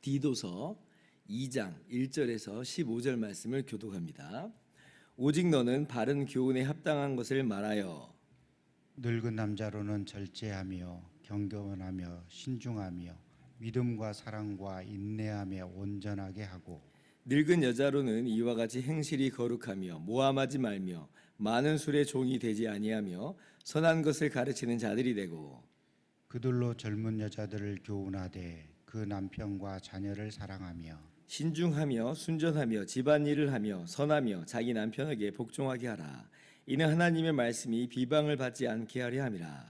디도서 2장 1절에서 15절 말씀을 교독합니다. 오직 너는 바른 교훈에 합당한 것을 말하여 늙은 남자로는 절제하며 경건하며 신중하며 믿음과 사랑과 인내하며 온전하게 하고 늙은 여자로는 이와 같이 행실이 거룩하며 모함하지 말며 많은 술의 종이 되지 아니하며 선한 것을 가르치는 자들이 되고 그들로 젊은 여자들을 교훈하되 그 남편과 자녀를 사랑하며 신중하며 순전하며 집안일을 하며 선하며 자기 남편에게 복종하게 하라 이는 하나님의 말씀이 비방을 받지 않게 하려 함이라.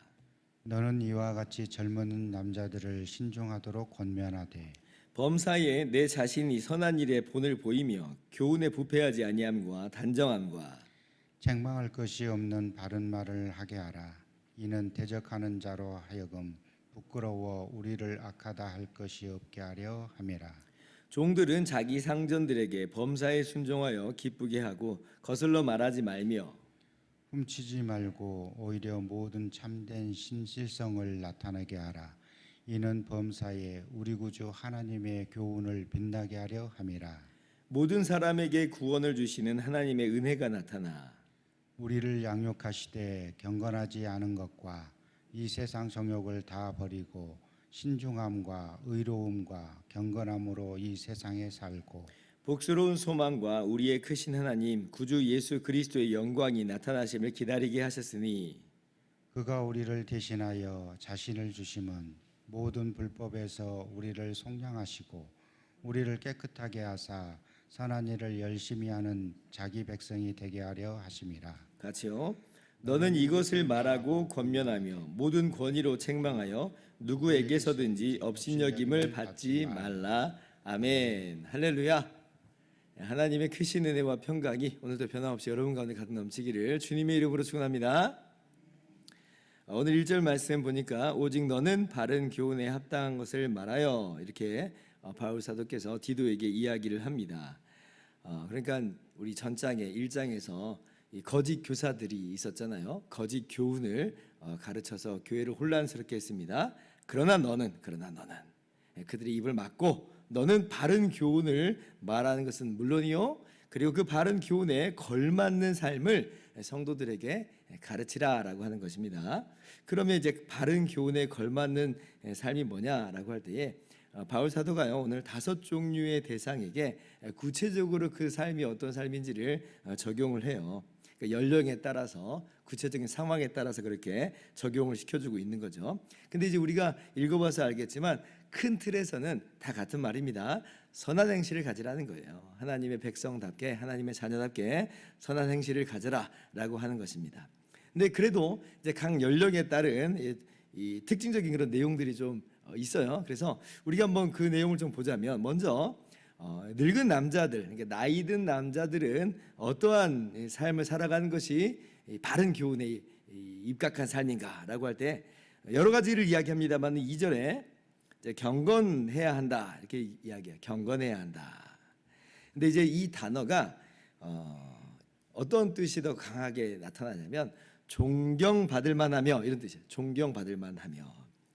너는 이와 같이 젊은 남자들을 신중하도록 권면하되 범사에 내 자신이 선한 일에 본을 보이며 교훈에 부패하지 아니함과 단정함과 책망할 것이 없는 바른 말을 하게 하라. 이는 대적하는 자로 하여금 부끄러워 우리를 악하다 할 것이 없게 하려 함이라. 종들은 자기 상전들에게 범사에 순종하여 기쁘게 하고 거슬러 말하지 말며 훔치지 말고 오히려 모든 참된 신실성을 나타내게 하라. 이는 범사에 우리 구주 하나님의 교훈을 빛나게 하려 함이라. 모든 사람에게 구원을 주시는 하나님의 은혜가 나타나 우리를 양육하시되 경건하지 않은 것과 이 세상 정욕을 다 버리고 신중함과 의로움과 경건함으로 이 세상에 살고 복스러운 소망과 우리의 크신 하나님 구주 예수 그리스도의 영광이 나타나심을 기다리게 하셨으니 그가 우리를 대신하여 자신을 주심은 모든 불법에서 우리를 속량하시고 우리를 깨끗하게 하사 선한 일을 열심히 하는 자기 백성이 되게 하려 하심이라. 같이요. 너는 이것을 말하고 권면하며 모든 권위로 책망하여 누구에게서든지 업신여김을 받지 말라. 아멘. 할렐루야. 하나님의 크신 은혜와 평강이 오늘도 변함없이 여러분 가운데 가득 넘치기를 주님의 이름으로 축원합니다. 오늘 1절 말씀 보니까 오직 너는 바른 교훈에 합당한 것을 말하여 이렇게 어, 바울 사도께서 디도에게 이야기를 합니다. 어, 그러니까 우리 전장에 1장에서 이 거짓 교사들이 있었잖아요. 거짓 교훈을 어, 가르쳐서 교회를 혼란스럽게 했습니다. 그러나 너는 그러나 너는 예, 그들의 입을 막고 너는 바른 교훈을 말하는 것은 물론이요. 그리고 그 바른 교훈에 걸맞는 삶을 성도들에게 가르치라라고 하는 것입니다. 그러면 이제 바른 교훈에 걸맞는 삶이 뭐냐라고 할 때에 어, 바울 사도가요 오늘 다섯 종류의 대상에게 구체적으로 그 삶이 어떤 삶인지를 어, 적용을 해요. 그러니까 연령에 따라서 구체적인 상황에 따라서 그렇게 적용을 시켜주고 있는 거죠. 근데 이제 우리가 읽어봐서 알겠지만 큰 틀에서는 다 같은 말입니다. 선한 행실을 가지라는 거예요. 하나님의 백성답게 하나님의 자녀답게 선한 행실을 가져라라고 하는 것입니다. 근데 그래도 이제 각 연령에 따른 이, 이 특징적인 그런 내용들이 좀 어, 있어요. 그래서 우리가 한번 그 내용을 좀 보자면 먼저 어, 늙은 남자들, 그러니까 나이 든 남자들은 어떠한 이 삶을 살아가는 것이 이 바른 교훈에 입각한 삶인가라고 할 때 여러 가지를 이야기합니다만 2절에 이제 경건해야 한다 이렇게 이야기해요. 경건해야 한다. 근데 이제 이 단어가 어, 어떤 뜻이 더 강하게 나타나냐면 존경받을 만하며 이런 뜻이에요. 존경받을 만하며.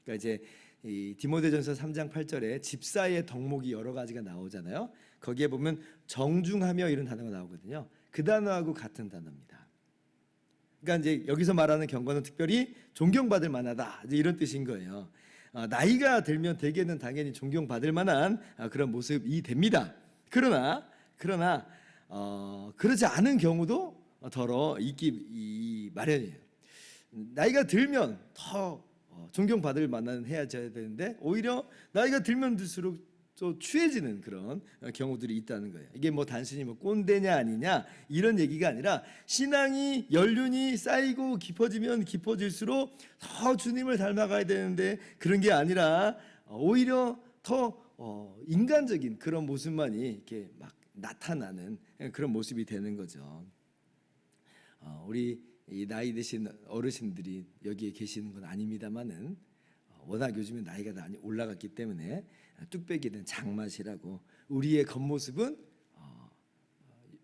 그러니까 이제 이 디모데전서 3장 8절에 집사의 덕목이 여러 가지가 나오잖아요. 거기에 보면 정중하며 이런 단어가 나오거든요. 그 단어하고 같은 단어입니다. 그러니까 이제 여기서 말하는 경건은 특별히 존경받을 만하다 이런 뜻인 거예요. 어, 나이가 들면 대개는 당연히 존경받을 만한 아, 그런 모습이 됩니다. 그러나 그러나 어, 그러지 않은 경우도 더러 있기 이 마련이에요. 나이가 들면 더 어, 존경받을 만한 해야져야 되는데 오히려 나이가 들면 들수록 또 취해지는 그런 어, 경우들이 있다는 거예요. 이게 뭐 단순히 뭐 꼰대냐 아니냐 이런 얘기가 아니라 신앙이 연륜이 쌓이고 깊어지면 깊어질수록 더 주님을 닮아가야 되는데 그런 게 아니라 어, 오히려 더 어, 인간적인 그런 모습만이 이렇게 막 나타나는 그런 모습이 되는 거죠. 어, 우리 이 나이 드신 어르신들이 여기에 계시는 건 아닙니다만은 어, 워낙 요즘에 나이가 많이 올라갔기 때문에 뚝배기는 장맛이라고 우리의 겉모습은 어,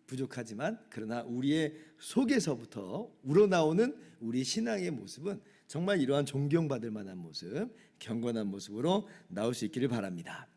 부족하지만 그러나 우리의 속에서부터 우러나오는 우리 신앙의 모습은 정말 이러한 존경받을 만한 모습, 경건한 모습으로 나올 수 있기를 바랍니다.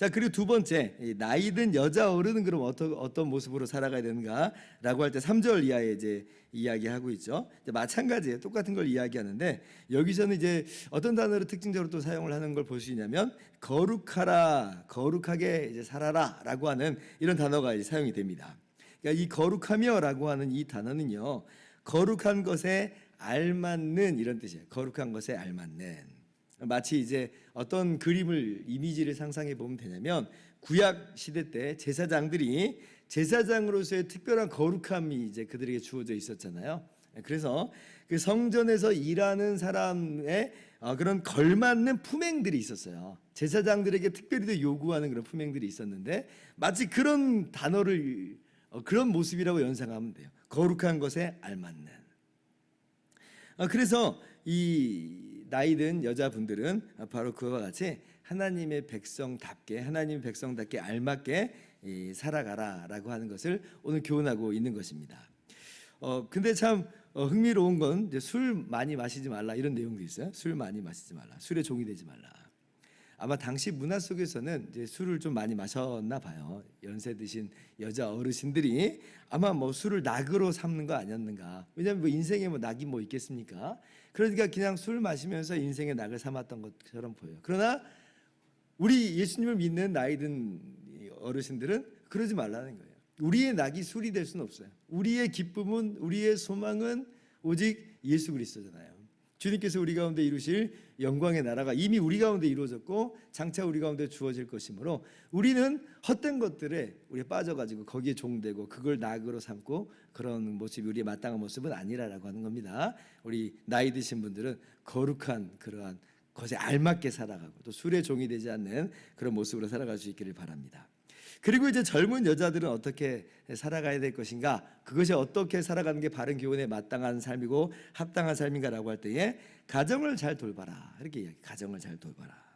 자 그리고 두 번째 이 나이 든 여자 어른은 그럼 어떤 어떤 모습으로 살아가야 되는가라고 할 때 3절 이하에 이제 이야기하고 있죠. 이제 마찬가지예요. 똑같은 걸 이야기하는데 여기서는 이제 어떤 단어를 특징적으로 또 사용을 하는 걸 볼 수 있냐면 거룩하라, 거룩하게 이제 살아라 라고 하는 이런 단어가 이제 사용이 됩니다. 그러니까 이 거룩하며 라고 하는 이 단어는요. 거룩한 것에 알맞는 이런 뜻이에요. 거룩한 것에 알맞는. 마치 이제 어떤 그림을 이미지를 상상해 보면 되냐면 구약 시대 때 제사장들이 제사장으로서의 특별한 거룩함이 이제 그들에게 주어져 있었잖아요. 그래서 그 성전에서 일하는 사람의 어, 그런 걸맞는 품행들이 있었어요. 제사장들에게 특별히 요구하는 그런 품행들이 있었는데 마치 그런 단어를 어, 그런 모습이라고 연상하면 돼요. 거룩한 것에 알맞는. 어, 그래서 이 나이든 여자분들은 바로 그와 같이 하나님의 백성답게 하나님의 백성답게 알맞게 이, 살아가라라고 하는 것을 오늘 교훈하고 있는 것입니다. 어 근데 참 어, 흥미로운 건 술 많이 마시지 말라 이런 내용도 있어요. 술 많이 마시지 말라. 술에 종이 되지 말라. 아마 당시 문화 속에서는 이제 술을 좀 많이 마셨나 봐요. 연세 드신 여자 어르신들이 아마 뭐 술을 낙으로 삼는 거 아니었는가. 왜냐하면 뭐 인생에 뭐 낙이 뭐 있겠습니까? 그러니까 그냥 술 마시면서 인생의 낙을 삼았던 것처럼 보여요. 그러나 우리 예수님을 믿는 나이든 어르신들은 그러지 말라는 거예요. 우리의 낙이 술이 될 수는 없어요. 우리의 기쁨은 우리의 소망은 오직 예수 그리스도잖아요. 주님께서 우리 가운데 이루실 영광의 나라가 이미 우리 가운데 이루어졌고 장차 우리 가운데 주어질 것이므로 우리는 헛된 것들에 우리 빠져가지고 거기에 종되고 그걸 낙으로 삼고 그런 모습이 우리의 마땅한 모습은 아니라라고 하는 겁니다. 우리 나이 드신 분들은 거룩한 그러한 것에 알맞게 살아가고 또 술에 종이 되지 않는 그런 모습으로 살아갈 수 있기를 바랍니다. 그리고 이제 젊은 여자들은 어떻게 살아가야 될 것인가? 그것이 어떻게 살아가는 게 바른 교훈에 마땅한 삶이고 합당한 삶인가라고 할 때에 가정을 잘 돌봐라. 이렇게 이야기. 가정을 잘 돌봐라.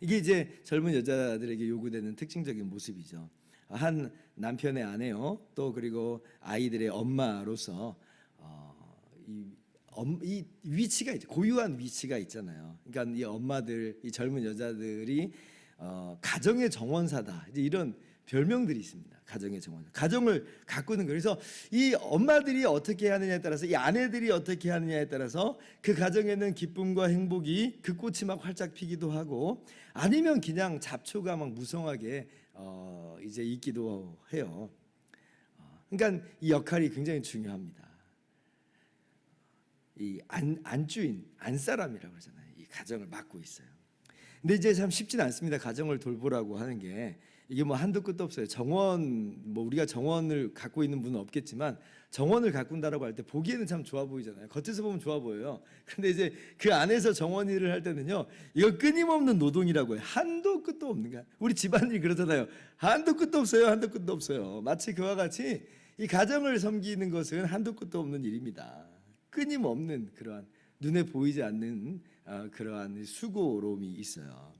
이게 이제 젊은 여자들에게 요구되는 특징적인 모습이죠. 한 남편의 아내요. 또 그리고 아이들의 엄마로서 어, 이, 엄, 이 위치가 있죠. 고유한 위치가 있잖아요. 그러니까 이 엄마들, 이 젊은 여자들이 어, 가정의 정원사다. 이제 이런 별명들이 있습니다. 가정의 정원. 가정을 가꾸는 거예요. 그래서 이 엄마들이 어떻게 하느냐에 따라서 이 아내들이 어떻게 하느냐에 따라서 그 가정에는 기쁨과 행복이 그 꽃이 막 활짝 피기도 하고 아니면 그냥 잡초가 막 무성하게 어, 이제 있기도 해요. 어, 그러니까 이 역할이 굉장히 중요합니다. 이 안, 안주인, 안사람이라고 그러잖아요. 이 가정을 맡고 있어요. 근데 이제 참 쉽진 않습니다. 가정을 돌보라고 하는 게 이게 뭐 한도 끝도 없어요. 정원 뭐 우리가 정원을 갖고 있는 분은 없겠지만 정원을 가꾼다라고 할 때 보기에는 참 좋아 보이잖아요. 겉에서 보면 좋아 보여요. 근데 이제 그 안에서 정원 일을 할 때는요. 이거 끊임없는 노동이라고 해요. 한도 끝도 없는 거야. 우리 집안일 그러잖아요. 한도 끝도 없어요. 한도 끝도 없어요. 마치 그와 같이 이 가정을 섬기는 것은 한도 끝도 없는 일입니다. 끊임없는 그러한 눈에 보이지 않는 어, 그러한 수고로움이 있어요.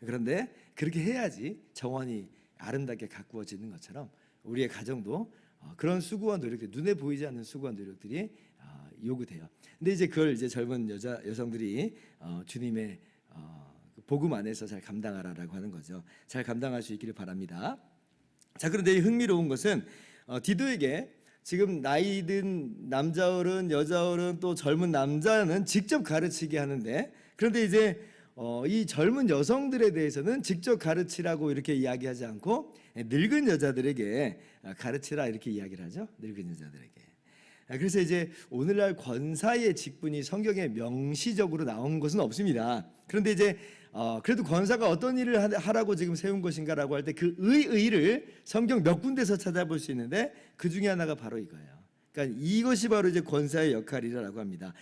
그런데 그렇게 해야지 정원이 아름답게 가꾸어지는 것처럼 우리의 가정도 어, 그런 수고와 노력들 눈에 보이지 않는 수고와 노력들이 어, 요구돼요. 근데 이제 그걸 이제 젊은 여자 여성들이 어, 주님의 어, 그 복음 안에서 잘 감당하라라고 하는 거죠. 잘 감당할 수 있기를 바랍니다. 자 그런데 이 흥미로운 것은 어, 디도에게 지금 나이 든 남자 어른, 여자 어른 또 젊은 남자는 직접 가르치게 하는데 그런데 이제 어, 이 젊은 여성들에 대해서는 직접 가르치라고 이렇게 이야기하지 않고 늙은 여자들에게 가르치라 이렇게 이야기를 하죠. 늙은 여자들에게. 아, 그래서 이제 오늘날 권사의 직분이 성경에 명시적으로 나온 것은 없습니다. 그런데 이제 어, 그래도 권사가 어떤 일을 하- 하라고 지금 세운 것인가라고 할 때 그 의의를 성경 몇 군데서 찾아볼 수 있는데 그 중에 하나가 바로 이거예요. 그러니까 이것이 바로 이제 권사의 역할이라고 합니다.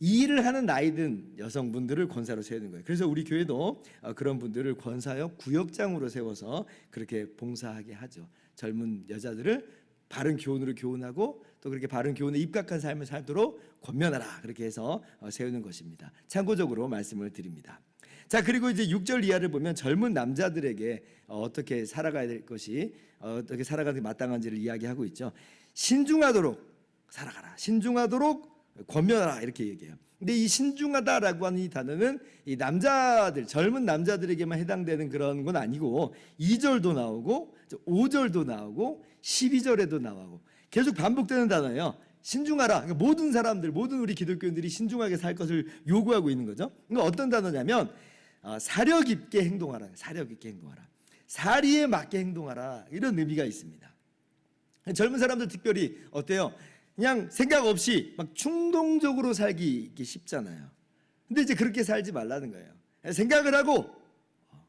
이 일을 하는 나이든 여성분들을 권사로 세우는 거예요. 그래서 우리 교회도 어, 그런 분들을 권사역 구역장으로 세워서 그렇게 봉사하게 하죠. 젊은 여자들을 바른 교훈으로 교훈하고 또 그렇게 바른 교훈에 입각한 삶을 살도록 권면하라 그렇게 해서 어, 세우는 것입니다. 참고적으로 말씀을 드립니다. 자 그리고 이제 6절 이하를 보면 젊은 남자들에게 어, 어떻게 살아가야 될 것이 어, 어떻게 살아가는 게 마땅한지를 이야기하고 있죠. 신중하도록 살아가라. 신중하도록 권면하라 이렇게 얘기해요. 근데 이 신중하다라고 하는 이 단어는 이 남자들 젊은 남자들에게만 해당되는 그런 건 아니고 2절도 나오고 5절도 나오고 12절에도 나오고 계속 반복되는 단어예요. 신중하라. 그러니까 모든 사람들, 모든 우리 기독교인들이 신중하게 살 것을 요구하고 있는 거죠. 그러니까 어떤 단어냐면 어, 사력 있게 행동하라. 사력 있게 행동하라. 사리에 맞게 행동하라. 이런 의미가 있습니다. 젊은 사람들 특별히 어때요? 그냥 생각 없이 막 충동적으로 살기 쉽잖아요. 근데 이제 그렇게 살지 말라는 거예요. 생각을 하고 어,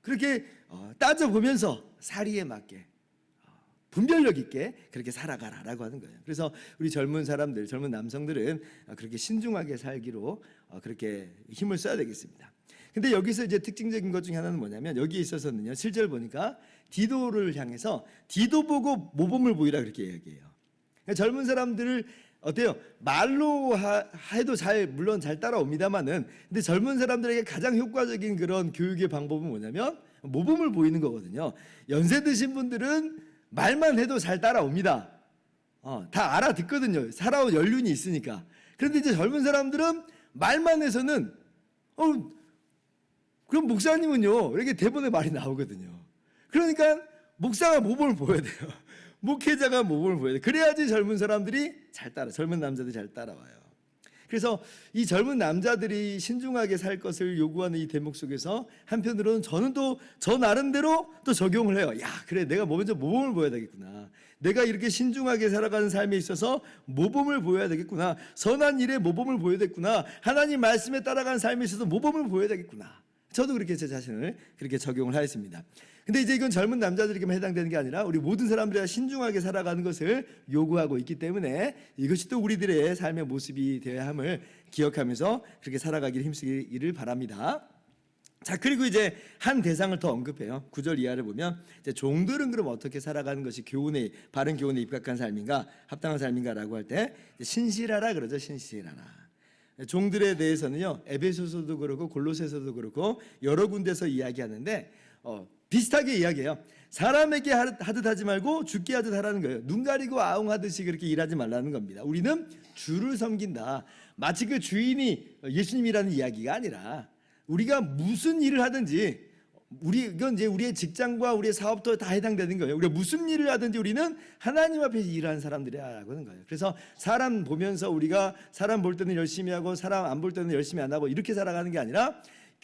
그렇게 어, 따져 보면서 사리에 맞게 어, 분별력 있게 그렇게 살아가라라고 하는 거예요. 그래서 우리 젊은 사람들, 젊은 남성들은 어, 그렇게 신중하게 살기로 어, 그렇게 힘을 써야 되겠습니다. 근데 여기서 이제 특징적인 것 중에 하나는 뭐냐면 여기에 있어서는요. 7절 보니까 디도를 향해서 디도 보고 모범을 보이라 그렇게 얘기해요. 젊은 사람들을 어때요? 말로 하, 해도 잘 물론 잘 따라옵니다만은 근데 젊은 사람들에게 가장 효과적인 그런 교육의 방법은 뭐냐면 모범을 보이는 거거든요. 연세 드신 분들은 말만 해도 잘 따라옵니다. 어, 다 알아듣거든요. 살아온 연륜이 있으니까. 그런데 이제 젊은 사람들은 말만 해서는 어 그럼 목사님은요 이렇게 대본에 말이 나오거든요. 그러니까 목사가 모범을 보여야 돼요. 목회자가 모범을 보여야 돼. 그래야지 젊은 사람들이 잘 따라, 젊은 남자들이 잘 따라와요. 그래서 이 젊은 남자들이 신중하게 살 것을 요구하는 이 대목 속에서 한편으로는 저는 또 저 나름대로 또 적용을 해요. 야, 그래, 내가 먼저 모범을 보여야 되겠구나. 내가 이렇게 신중하게 살아가는 삶에 있어서 모범을 보여야 되겠구나. 선한 일에 모범을 보여야 되겠구나. 하나님 말씀에 따라가는 삶에 있어서 모범을 보여야 되겠구나. 저도 그렇게 제 자신을 그렇게 적용을 하였습니다. 근데 이제 이건 젊은 남자들에게만 해당되는 게 아니라 우리 모든 사람들이 신중하게 살아가는 것을 요구하고 있기 때문에 이것이 또 우리들의 삶의 모습이 되어야 함을 기억하면서 그렇게 살아가기를 힘쓰기를 바랍니다. 자 그리고 이제 한 대상을 더 언급해요. 구절 이하를 보면 이제 종들은 그럼 어떻게 살아가는 것이 교훈에 바른 교훈에 입각한 삶인가 합당한 삶인가라고 할 때 신실하라 그러죠. 신실하라. 종들에 대해서는요 에베소서도 그렇고 골로새서도 그렇고 여러 군데서 이야기하는데 어, 비슷하게 이야기해요. 사람에게 하듯 하지 말고 죽게 하듯 하라는 거예요. 눈 가리고 아웅하듯이 그렇게 일하지 말라는 겁니다. 우리는 주를 섬긴다. 마치 그 주인이 예수님이라는 이야기가 아니라 우리가 무슨 일을 하든지 우리 이건 이제 우리의 직장과 우리의 사업도 다 해당되는 거예요. 우리가 무슨 일을 하든지 우리는 하나님 앞에서 일하는 사람들이라고 하는 거예요. 그래서 사람 보면서 우리가 사람 볼 때는 열심히 하고 사람 안 볼 때는 열심히 안 하고 이렇게 살아가는 게 아니라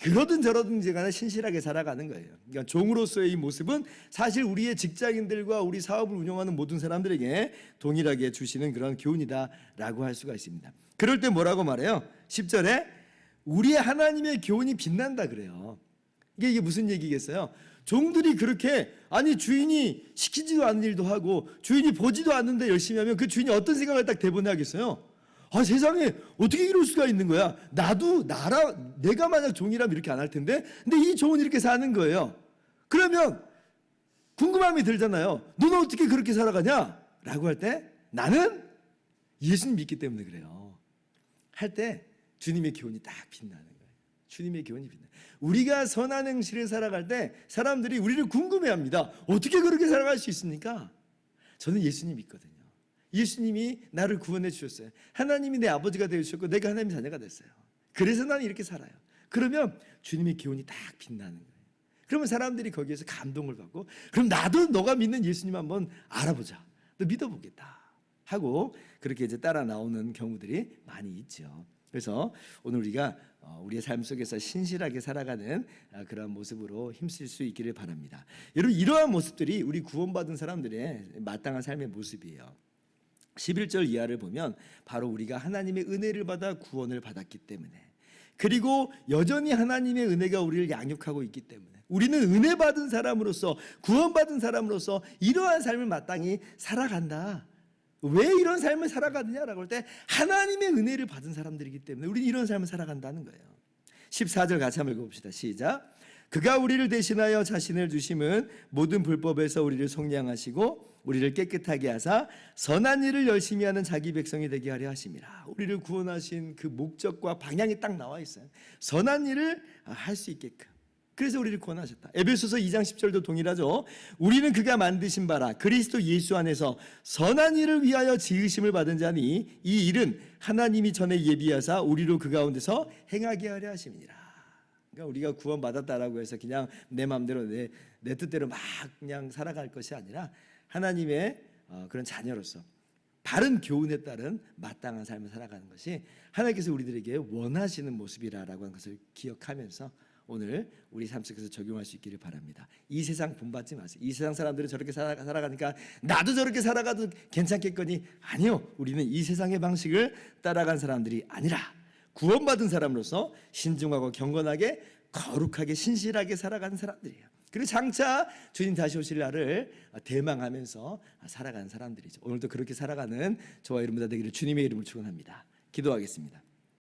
그러든 저러든지 간에 신실하게 살아가는 거예요. 그러니까 종으로서의 이 모습은 사실 우리의 직장인들과 우리 사업을 운영하는 모든 사람들에게 동일하게 주시는 그런 교훈이다라고 할 수가 있습니다. 그럴 때 뭐라고 말해요? 10절에 우리의 하나님의 교훈이 빛난다 그래요. 이게 이게 무슨 얘기겠어요? 종들이 그렇게 아니 주인이 시키지도 않는 일도 하고 주인이 보지도 않는데 열심히 하면 그 주인이 어떤 생각을 딱 대본에 하겠어요? 아 세상에 어떻게 이럴 수가 있는 거야? 나도 나라 내가 만약 종이라면 이렇게 안 할 텐데, 근데 이 종은 이렇게 사는 거예요. 그러면 궁금함이 들잖아요. 너는 어떻게 그렇게 살아가냐?라고 할 때 나는 예수님 믿기 때문에 그래요. 할 때 주님의 교훈이 딱 빛나는 거예요. 주님의 교훈이 빛나. 우리가 선한 행실을 살아갈 때 사람들이 우리를 궁금해합니다. 어떻게 그렇게 살아갈 수 있습니까? 저는 예수님 믿거든요. 예수님이 나를 구원해 주셨어요. 하나님이 내 아버지가 되어 주셨고 내가 하나님의 자녀가 됐어요. 그래서 나는 이렇게 살아요. 그러면 주님의 기운이 딱 빛나는 거예요. 그러면 사람들이 거기에서 감동을 받고 그럼 나도 너가 믿는 예수님 한번 알아보자. 너 믿어보겠다. 하고 그렇게 이제 따라 나오는 경우들이 많이 있죠. 그래서 오늘 우리가 어, 우리의 삶 속에서 신실하게 살아가는 아, 그런 모습으로 힘쓸 수 있기를 바랍니다. 여러분 이러한 모습들이 우리 구원받은 사람들의 마땅한 삶의 모습이에요. 11절 이하를 보면 바로 우리가 하나님의 은혜를 받아 구원을 받았기 때문에 그리고 여전히 하나님의 은혜가 우리를 양육하고 있기 때문에 우리는 은혜 받은 사람으로서 구원받은 사람으로서 이러한 삶을 마땅히 살아간다. 왜 이런 삶을 살아가느냐라고 할 때 하나님의 은혜를 받은 사람들이기 때문에 우리는 이런 삶을 살아간다는 거예요. 14절 같이 한번 읽어봅시다. 시작. 그가 우리를 대신하여 자신을 주심은 모든 불법에서 우리를 속량하시고 우리를 깨끗하게 하사 선한 일을 열심히 하는 자기 백성이 되게 하려 하심이라. 우리를 구원하신 그 목적과 방향이 딱 나와 있어요. 선한 일을 할 수 있게끔. 그래서 우리를 구원하셨다. 에베소서 2장 10절도 동일하죠. 우리는 그가 만드신 바라 그리스도 예수 안에서 선한 일을 위하여 지으심을 받은 자니 이 일은 하나님이 전에 예비하사 우리로 그 가운데서 행하게 하려 하심이니라. 그러니까 우리가 구원받았다라고 해서 그냥 내 마음대로 내, 내 뜻대로 막 그냥 살아갈 것이 아니라 하나님의 어, 그런 자녀로서 바른 교훈에 따른 마땅한 삶을 살아가는 것이 하나님께서 우리들에게 원하시는 모습이라라고 하는 것을 기억하면서 오늘 우리 삶 속에서 적용할 수 있기를 바랍니다. 이 세상 본받지 마세요. 이 세상 사람들은 저렇게 살아, 살아가니까 나도 저렇게 살아가도 괜찮겠거니 아니요. 우리는 이 세상의 방식을 따라간 사람들이 아니라 구원받은 사람으로서 신중하고 경건하게 거룩하게 신실하게 살아가는 사람들이에요. 그리고 장차 주님 다시 오실 날을 대망하면서 살아가는 사람들이죠. 오늘도 그렇게 살아가는 저와 여러분 다 되기를 주님의 이름으로 축원합니다. 기도하겠습니다.